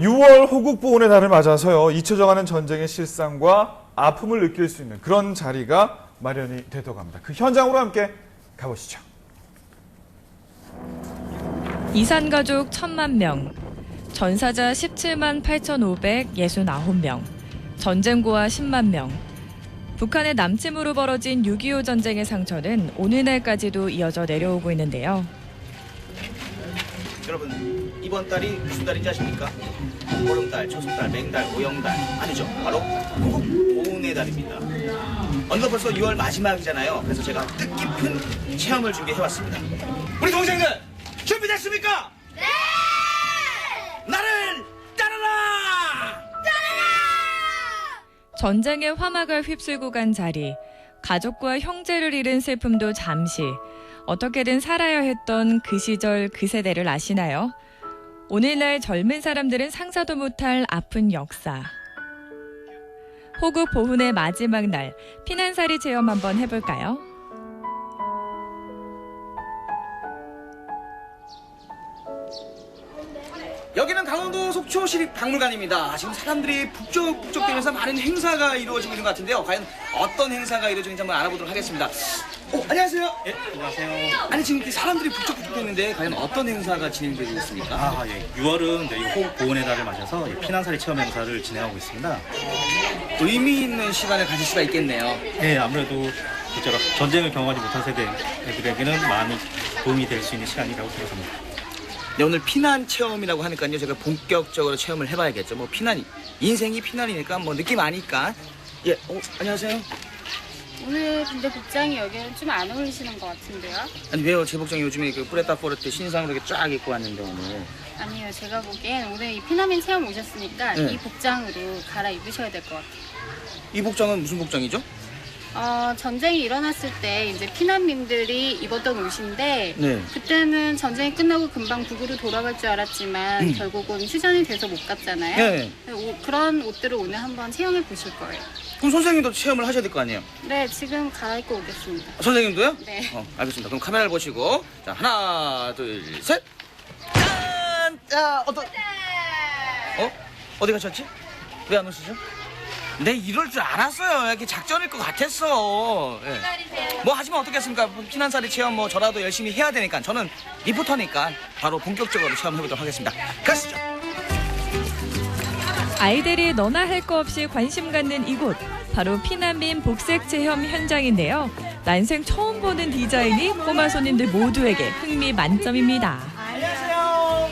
6월 호국 보훈의 달을 맞아서요. 잊혀져가는 전쟁의 실상과 아픔을 느낄 수 있는 그런 자리가 마련이 되도록 합니다. 그 현장으로 함께 가보시죠. 이산 가족 1천만 명, 전사자 17만 8,569명, 전쟁고아 10만 명. 북한의 남침으로 벌어진 6.25 전쟁의 상처는 오늘날까지도 이어져 내려오고 있는데요. 여러분 이번 달이 무슨 달인지 아십니까? 보름달, 초승달, 맹달, 오영달 아니죠? 바로 보훈의 달입니다. 어느덧 벌써 6월 마지막이잖아요. 그래서 제가 뜻깊은 체험을 준비해왔습니다. 우리 동생들 준비됐습니까? 네! 나를 따르라! 전쟁의 화막을 휩쓸고 간 자리, 가족과 형제를 잃은 슬픔도 잠시, 어떻게든 살아야 했던 그 시절 그 세대를 아시나요? 오늘날 젊은 사람들은 상상도 못할 아픈 역사. 호국 보훈의 마지막 날, 피난살이 체험 한번 해볼까요? 여기는 강원도 속초 시립 박물관입니다. 지금 사람들이 북적북적대면서 많은 행사가 이루어지고 있는 것 같은데요. 과연 어떤 행사가 이루어지는지 한번 알아보도록 하겠습니다. 오, 안녕하세요. 예, 안녕하세요. 아니 지금 이렇게 사람들이 북적북적대는데 과연 어떤 행사가 진행되고 있습니까? 아, 예. 6월은 네, 호국 보훈의 달을 맞아서 예, 피난살이 체험 행사를 진행하고 있습니다. 의미 있는 시간을 가질 수가 있겠네요. 예, 아무래도 그처럼 전쟁을 경험하지 못한 세대들에게는 많이 도움이 될 수 있는 시간이라고 생각합니다. 네, 오늘 피난 체험이라고 하니까요. 제가 본격적으로 체험을 해봐야겠죠. 뭐 피난 인생이 피난이니까 뭐 느낌 아니까. 예, 어, 안녕하세요. 오늘 근데 복장이 여기는 좀 안 어울리시는 것 같은데요? 아니 왜요? 제 복장이 요즘에 그 뿌레타 포르테 신상으로 이렇게 쫙 입고 왔는데 오늘. 아니요, 제가 보기엔 오늘 이 피난민 체험 오셨으니까 네. 이 복장으로 갈아입으셔야 될 것 같아요. 이 복장은 무슨 복장이죠? 어, 전쟁이 일어났을 때 이제 피난민들이 입었던 옷인데 네. 그때는 전쟁이 끝나고 금방 북으로 돌아갈 줄 알았지만 음. 결국은 휴전이 돼서 못 갔잖아요. 네. 오- 그런 옷들을 오늘 한번 체험해 보실 거예요. 그럼 선생님도 체험을 하셔야 될 거 아니에요? 네, 지금 갈아입고 오겠습니다. 아, 선생님도요? 네. 어, 알겠습니다. 그럼 카메라를 보시고 자 하나, 둘, 셋. 짠! 자, 어떤? 어? 어디 가셨지? 왜 안 오시죠? 네, 이럴 줄 알았어요. 이렇게 작전일 것 같았어. 예. 뭐 하시면 어떻겠습니까? 뭐 피난살이 체험 뭐 저라도 열심히 해야 되니까 저는 리포터니까 바로 본격적으로 체험해보도록 하겠습니다. 가시죠. 아이들이 너나 할 거 없이 관심 갖는 이곳 바로 피난민 복색 체험 현장인데요. 난생 처음 보는 디자인이 꼬마 손님들 모두에게 흥미 만점입니다. 안녕하세요.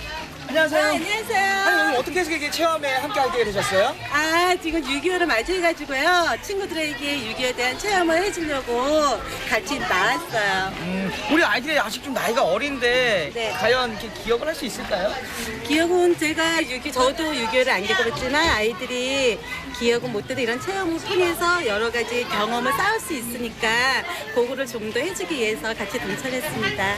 안녕하세요. 안녕하세요. 어떻게 해서 이렇게 체험에 함께 하게 되셨어요? 아, 지금 6.25를 맞이해가지고요. 친구들에게 6.25에 대한 체험을 해주려고 같이 나왔어요. 음, 우리 아이들이 아직 좀 나이가 어린데 네. 과연 이렇게 기억을 할 수 있을까요? 기억은 제가 6.25, 저도 6.25를 안 겪었지만 아이들이 기억은 못해도 이런 체험을 통해서 여러 가지 경험을 쌓을 수 있으니까 그거를 좀 더 해주기 위해서 같이 동참했습니다.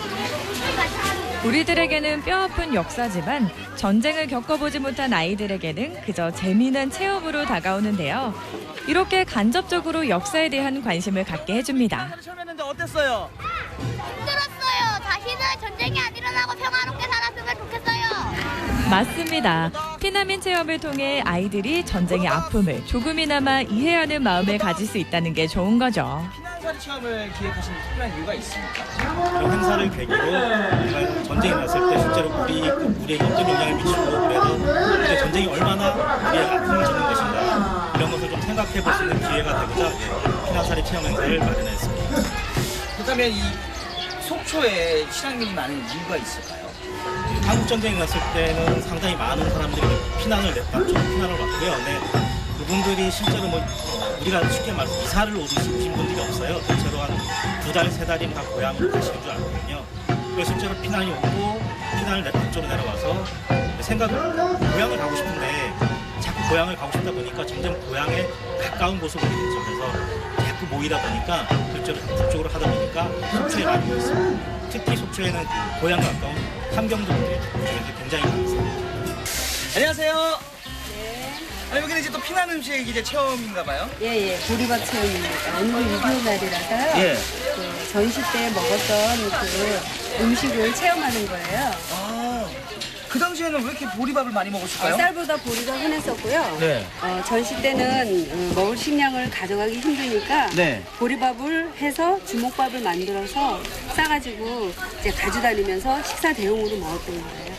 우리들에게는 뼈아픈 역사지만 전쟁을 겪어보지 못한 아이들에게는 그저 재미난 체험으로 다가오는데요. 이렇게 간접적으로 역사에 대한 관심을 갖게 해줍니다. 체험했는데 어땠어요? 힘들었어요. 다시는 전쟁이 안 일어나고 평화롭게 살았으면 좋겠어요. 맞습니다. 피난민 체험을 통해 아이들이 전쟁의 아픔을 조금이나마 이해하는 마음을 가질 수 있다는 게 좋은 거죠. 피난살이 체험을 기획하신 특별한 이유가 있습니까? 그런 행사를 계기로 전쟁이 났을 때 실제로 우리, 우리에게 어떤 영향을 미치고 그래서 우리 전쟁이 얼마나 우리의 아픔을 주는 것인가 이런 것을 좀 생각해 있는 기회가 되고자 예, 피난살이 체험 행사를 마련했습니다. 그렇다면 이 속초에 실향민이 많은 이유가 있을까요? 한국 전쟁이 났을 때는 상당히 많은 사람들이 피난을 냈다, 피난을 왔고요. 근데 그분들이 실제로 뭐 우리가 쉽게 말해서 이사를 오신 분들이 없어요. 대체로 한 두 달, 세 달이면 다 고향으로 가시는 줄 알거든요. 그래서 실제로 피난이 오고 피난을 내 북쪽으로 내려와서 생각을 고향을 가고 싶은데 자꾸 고향을 가고 싶다 보니까 점점 고향에 가까운 곳으로 오게 되죠. 그래서 자꾸 모이다 보니까 실제로 북쪽으로 하다 보니까 속초에 많이 모였습니다. 특히 속초에는 고향 가까운 함경도 분들이 속초에 굉장히 많습니다. 안녕하세요. 아니 여기는 이제 또 피난 음식 이제 체험인가 봐요. 예, 예. 보리밥 체험입니다. 오늘 6.25 날이라서요. 예. 그 전시 때 먹었던 그 음식을 체험하는 거예요. 아, 그 당시에는 왜 이렇게 보리밥을 많이 먹었을까요? 쌀보다 보리가 흔했었고요. 네. 어, 전시 때는 어, 먹을 식량을 가져가기 힘드니까 네. 보리밥을 해서 주먹밥을 만들어서 싸가지고 이제 가져다니면서 식사 대용으로 먹었던 거예요.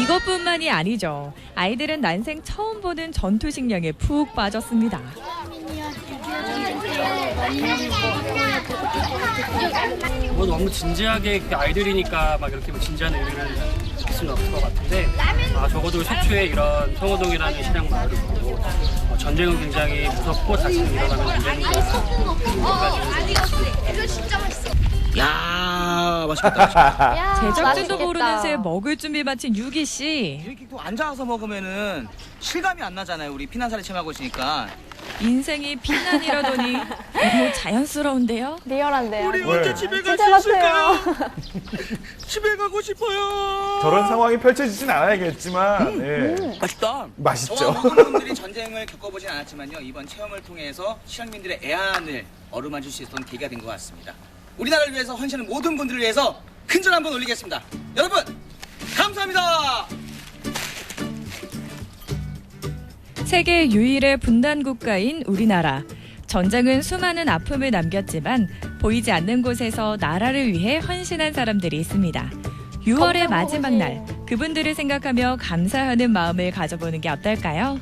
이것뿐만이 아니죠. 아이들은 난생 처음 보는 전투 식량에 푹 빠졌습니다. 뭐 너무 진지하게 그 아이들이니까 막 이렇게 뭐 진지한 의미를 줄 수는 없을 것 같은데 아, 적어도 속초에 이런 성호동이라는 실향 마을이 있고 어, 전쟁은 굉장히 무섭고 다시는 일어나면 안 되는 야 맛있겠다. 맛있겠다. 제작진도 모르는 새 먹을 준비 마친 유기 씨. 이렇게 또 앉아서 먹으면은 실감이 안 나잖아요. 우리 피난사를 체험하고 있으니까. 인생이 피난이라더니 너무 자연스러운데요. 리얼한데요. 우리 언제 집에 갈수 있을까요? 집에 가고 싶어요. 저런 상황이 펼쳐지진 않아야겠지만 예. 맛있다. 맛있죠. 저와 모든 분들이 전쟁을 겪어보진 않았지만요. 이번 체험을 통해서 실향민들의 애안을 어루만질 수 있었던 계기가 된 것 같습니다. 우리나라를 위해서 헌신하는 모든 분들을 위해서 큰 절 한번 올리겠습니다. 여러분 감사합니다. 세계 유일의 분단 국가인 우리나라. 전쟁은 수많은 아픔을 남겼지만 보이지 않는 곳에서 나라를 위해 헌신한 사람들이 있습니다. 6월의 마지막 날, 그분들을 생각하며 감사하는 마음을 가져보는 게 어떨까요?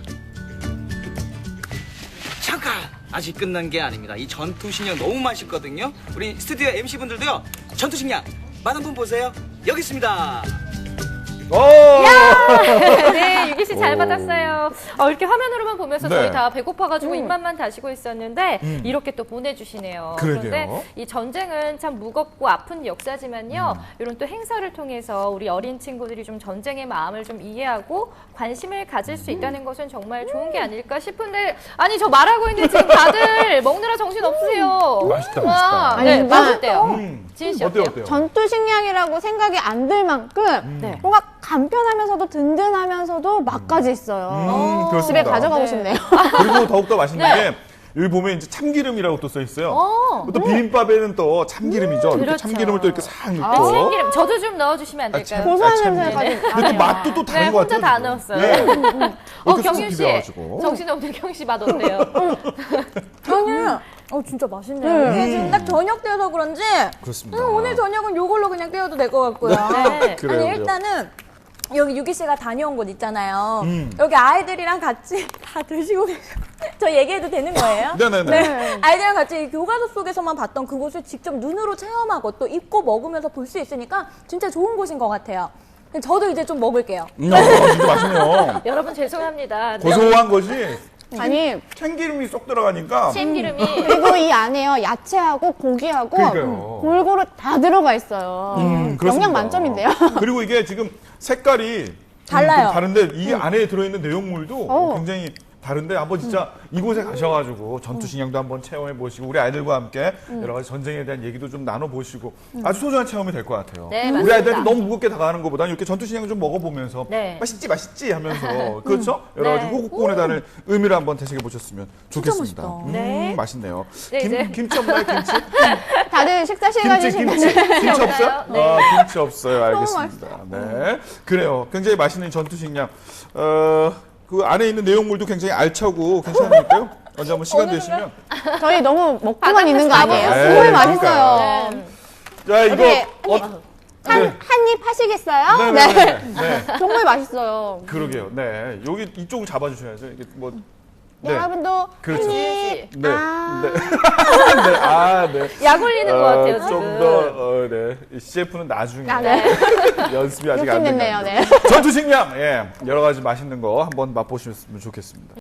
잠깐 아직 끝난 게 아닙니다. 이 전투 식량 너무 맛있거든요. 우리 스튜디오 MC 분들도요. 전투 식량 맛 한번 보세요. 여기 있습니다. 오! 네, 유기 씨 잘 오. 받았어요. 어, 이렇게 화면으로만 보면서 네. 저희 다 배고파가지고 입맛만 다시고 있었는데 음. 이렇게 또 보내주시네요. 그러게요. 그런데 이 전쟁은 참 무겁고 아픈 역사지만요. 음. 이런 또 행사를 통해서 우리 어린 친구들이 좀 전쟁의 마음을 좀 이해하고 관심을 가질 수 있다는 것은 정말 좋은 게 아닐까 싶은데 아니 저 말하고 있는데 지금 다들 먹느라 정신 없으세요. 맛있다, 와, 맛있다. 네, 아니, 맛있대요. 음. 지은 씨 어때요, 어때요? 어때요? 전투 식량이라고 생각이 안 들 만큼 네. 뭔가 간편하면서도 든든하면서도 맛까지 있어요. 음, 그렇습니다. 집에 가져가고 네. 싶네요. 그리고 더욱더 맛있는 게 여기 보면 이제 참기름이라고 또 써 있어요. 어. 또 비빔밥에는 또 참기름이죠. 이렇게 그렇죠. 참기름을 또 이렇게 싹 넣고. 아, 참기름 저도 좀 넣어주시면 안 아, 될까요? 참- 고소한 아, 참- 냄새까지 근데 또 맛도 또 다른 네, 것 혼자 같아요. 다 지금. 넣었어요. 네. 어, 이렇게 경윤 쑥 씨. 비벼가지고. 정신 없는 경윤 씨맛 어때요? 저는 어 진짜 맛있네요. 음. 이게 지금 딱 저녁 때여서 그런지 그렇습니다. 음, 오늘 저녁은 요걸로 그냥 때워도 될 것 같고요. 네. 그래요, 아니 그래요. 일단은 여기 유기 씨가 다녀온 곳 있잖아요. 음. 여기 아이들이랑 같이 다 드시고 계셔. 저 얘기해도 되는 거예요? 네네네. 아이들이랑 같이 이 교과서 속에서만 봤던 그곳을 직접 눈으로 체험하고 또 입고 먹으면서 볼 수 있으니까 진짜 좋은 곳인 것 같아요. 저도 이제 좀 먹을게요. 음, 어, 진짜 맛있네요. 여러분 죄송합니다. 고소한 것이 아니 참기름이 쏙 들어가니까 참기름이 그리고 이 안에요 야채하고 고기하고 그러니까요. 골고루 다 들어가 있어요. 음, 그렇습니다. 영양 만점인데요. 그리고 이게 지금 색깔이 달라요. 좀 다른데 이 안에 들어있는 내용물도 어. 굉장히 다른데 한번 진짜 이곳에 가셔가지고 전투 식량도 한번 체험해 보시고 우리 아이들과 함께 여러 가지 전쟁에 대한 얘기도 좀 나눠 보시고 아주 소중한 체험이 될 것 같아요. 네, 우리 맞습니다. 아이들한테 너무 무겁게 다가가는 것보다는 이렇게 전투 식량 좀 먹어보면서 네. 맛있지 맛있지 하면서 그렇죠? 여러 가지 네. 호국군에 다는 의미를 한번 되새겨 보셨으면 좋겠습니다. 음, 네. 맛있네요. 네, 김, 이제. 김치 없나요 김치? 다들 식사 김치, 김치, 김치 없어요? 네. 아, 김치 없어요. 알겠습니다. 네. 그래요. 굉장히 맛있는 전투 식량. 어, 그 안에 있는 내용물도 굉장히 알차고 괜찮으니까요. 언제 한번 시간 되시면. 저희 너무 먹고만 있는 거 아니에요? 다 정말. 맛있어요. 네. 자, 이거. 어떻게, 어, 한 네. 한입 하시겠어요? 네, 네, 네. 네. 정말 맛있어요. 그러게요. 네. 여기 이쪽을 잡아주셔야죠. 이게 뭐. 네. 여러분도 그렇죠. 한 입. 네. 아. 네. 네. 아, 네. 약 올리는 것 같아요 지금. 좀 더, 어, 네. 이 CF는 나중에. 아, 네. 연습이 아직 안. 됐네요. 네. 전투 식량, 예. 여러 가지 맛있는 거 한번 맛보셨으면 좋겠습니다.